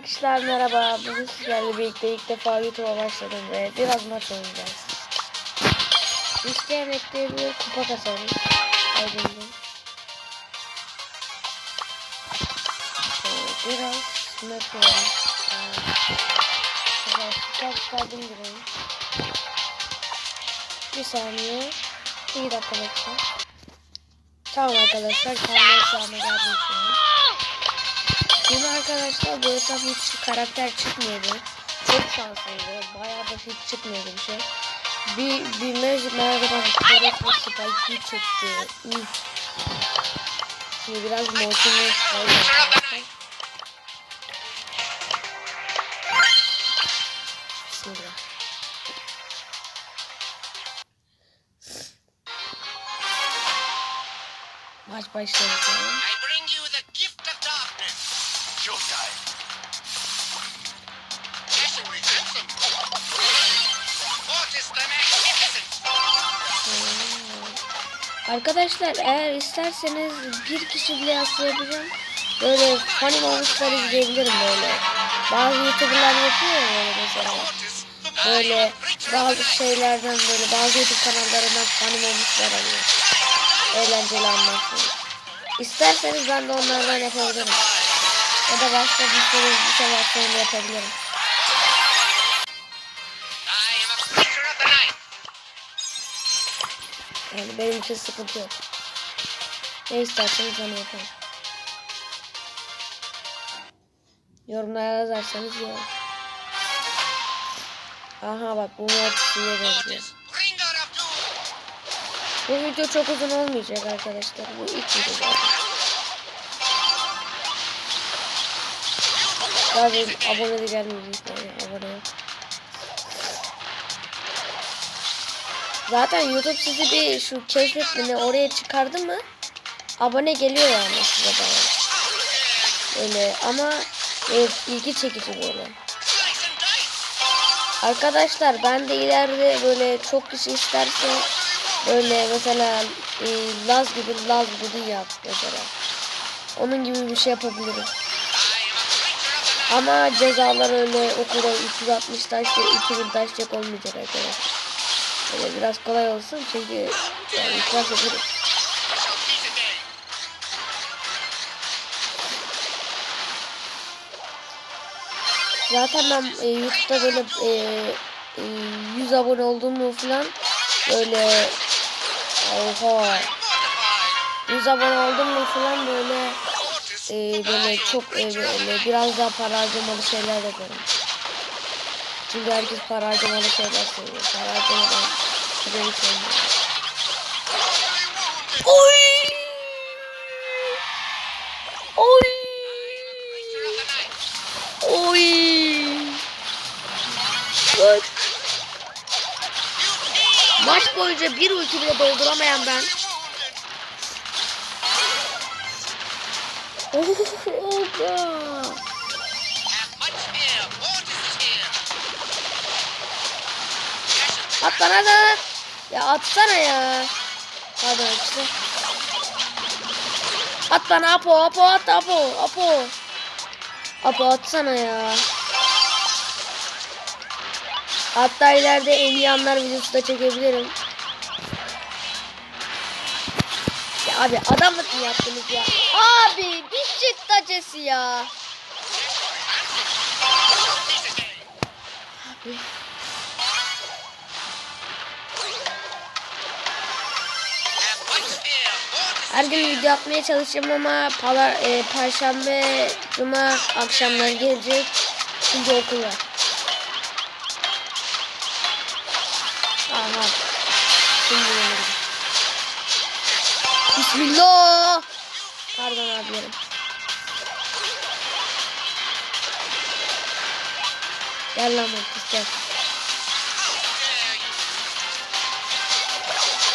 Arkadaşlar merhaba. Bugün sizlerle birlikte ilk defa YouTube'a başladım ve biraz maç oynayacağız. İsteyen ekleyebilir kupa kasalım. Aydınlı. Ee, Biraz map oynayalım. Evet, kitap çıkardım burayı. Bir saniye. Bir dakika bekle. Tamam arkadaşlar. Kendi hesabıma geldim an. Yine arkadaşlar bu hesap hiç karakter çıkmıyordu. Çok şanslıydı. Bayağı da hiç çıkmıyordu bir şey. Bir, bir Magic Marathon Spirit ve Spike'yi çekti. Üf. Şimdi biraz Spike arkadaşlar. Bismillah. Maç başladı. Magnificent. Arkadaşlar eğer isterseniz bir kişi bile yaslayabilirim. Böyle funny moments'lar izleyebilirim böyle. Bazı youtuberlar yapıyor ya böyle mesela. Böyle bazı şeylerden böyle bazı youtube kanallarından funny moments'lar alıyor. Eğlenceli anlatıyor. İsterseniz ben de onlardan yapabilirim. Ya da başka bir sürü bir şey yapabilirim. Yani benim için sıkıntı yok. Ne isterseniz onu yaparım. Yorumlara yazarsanız iyi. Aha bak bu Mortis'e benziyor. Bu video çok uzun olmayacak arkadaşlar. Bu ilk video zaten. Benim abone de gelmeyecek abone yok. Zaten YouTube sizi bir şu keşfetmeni oraya çıkardı mı abone geliyor yani size bana. Öyle ama e, ilgi çekici böyle. Arkadaşlar ben de ileride böyle çok kişi isterse böyle mesela e, Laz gibi Laz gibi yap mesela. Onun gibi bir şey yapabilirim. Ama cezalar öyle okula 360 taş ve 2000 taş olmayacak arkadaşlar. Böyle biraz kolay olsun çünkü yani iflas ederim. Zaten ben e, YouTube'da böyle e, e, 100 abone olduğumu falan böyle oha Mortified. 100 abone oldum mu falan böyle e, böyle çok e, böyle biraz daha para harcamalı şeyler yaparım. Çünkü herkes para harcamalı şeyler seviyor. Para harcamadan güzel bir şey yok. Oy! Oy! Oy! Bak. Maç boyunca bir ulti bile dolduramayan ben. Oh, Oha! Have At bana da. Ya atsana ya. Pardon işte. At bana Apo, Apo at Apo, Apo. Apo atsana ya. Hatta ileride en iyi anlar videosu da çekebilirim. Ya abi adamlık mı yaptınız ya? Abi bir çıt acısı ya. Abi. Her gün video atmaya çalışacağım ama pala, e, perşembe, cuma akşamları gelecek. Çünkü okul var. Aha. Şimdi gelirim. Bismillah. Pardon abilerim. Gel lan Marcus gel.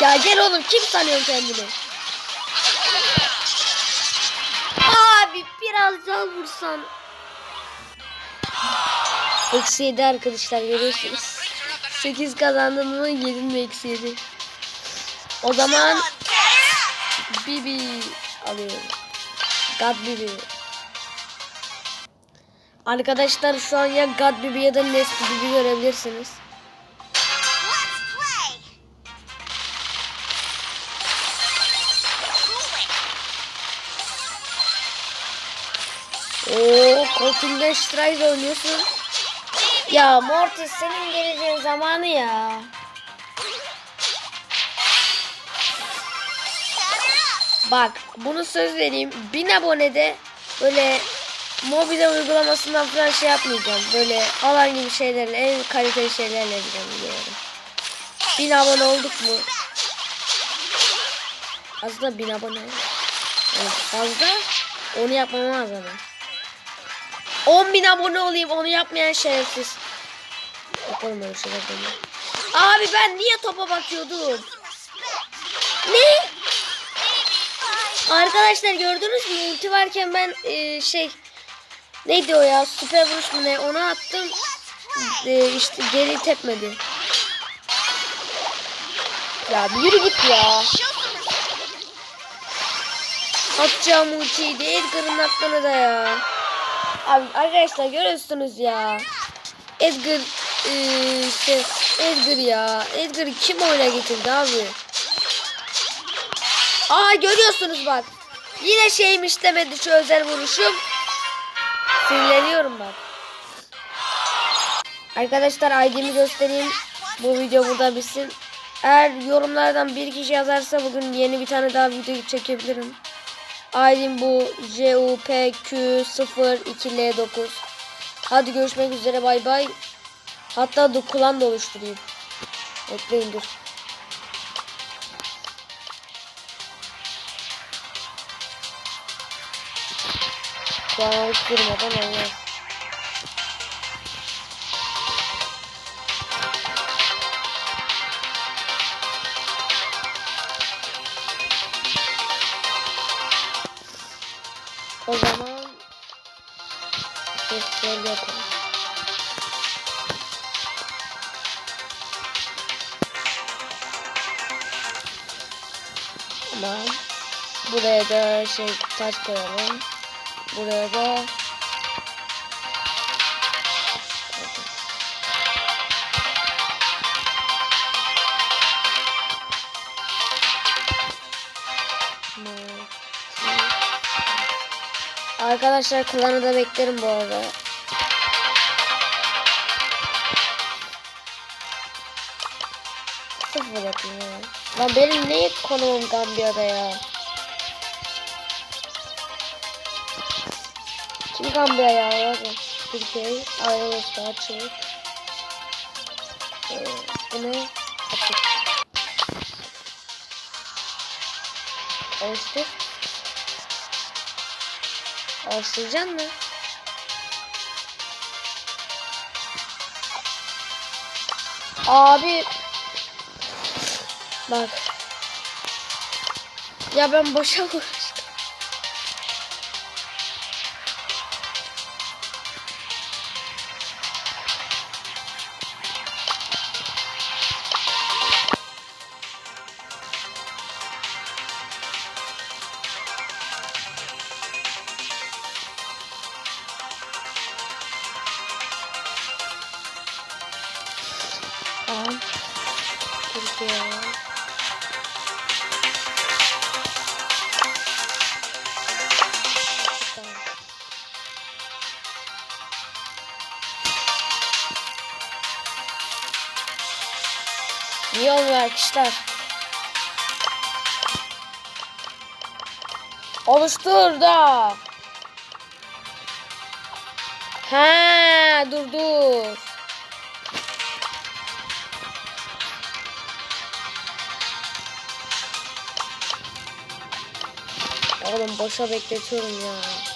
Ya gel oğlum kim sanıyorsun kendini? Biraz daha vursan. Eksi 7 arkadaşlar görüyorsunuz. Creature of the night. 8 kazandım mı 7 mi eksi 7. O zaman Bibi alıyorum. God Bibi. Arkadaşlar şu an ya God Bibi ya da Nest Bibi görebilirsiniz. Colton Strike oynuyorsun. Ya Mortis senin geleceğin zamanı ya. Bak bunu söz vereyim. 1000 abonede böyle mobil uygulamasından falan şey yapmayacağım. Böyle alan gibi şeylerle en kaliteli şeylerle ilgileniyorum. 1000 abone olduk mu? Aslında 1000 abone. Evet, fazla. Onu yapmam lazım. 10 bin abone olayım onu yapmayan şerefsiz. Yapalım öyle şeyler demiyor. Abi ben niye topa bakıyordum? Ne? Arkadaşlar gördünüz mü ulti varken ben e, şey neydi o ya süper vuruş mu ne onu attım e, işte geri tepmedi. Ya bir yürü git ya. Atacağım ultiyi de Edgar'ın aklını da ya. Abi arkadaşlar görüyorsunuz ya. Edgar işte Edgar ya. Edgar'ı kim oyuna getirdi abi? Aa görüyorsunuz bak. Yine şeymiş demedi şu özel vuruşum. Sinirleniyorum bak. Arkadaşlar ID'mi göstereyim. Bu video burada bitsin. Eğer yorumlardan bir kişi yazarsa bugün yeni bir tane daha video çekebilirim. ID'm bu JUPQ02L9. Hadi görüşmek üzere bay bay. Hatta da kullan da oluşturayım. Bekleyin dur. Kullan oluşturmadan olmaz. Tamam. Buraya da şey taş koyalım. Buraya da Arkadaşlar klanı da beklerim bu arada. Sıfır yapayım ya. Lan benim ne konumum Gambiya'da ya? Kim Gambiya ya? Türkiye, Ayrılıkta açık. Ee, bu ne? Açık. Oluştur. Oluşturacaksın mı? Abi Bak. Ya ben boşa uğraştım. Tamam. Türkiye. İyi olmuyor arkadaşlar. Oluştur da. He dur dur. Oğlum boşa bekletiyorum ya.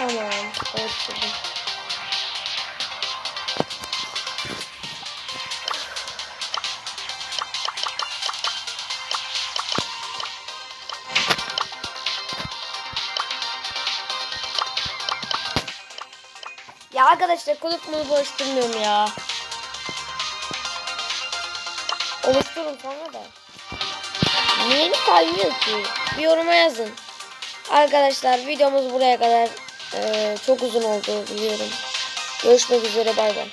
Tamam. Başladım. Ya arkadaşlar kulüpümü boşturmuyorum ya. Oluşturun sonra da. Niye sayılıyor ki? Bir yoruma yazın. Arkadaşlar videomuz buraya kadar. Ee, çok uzun oldu biliyorum. Görüşmek üzere bay bay.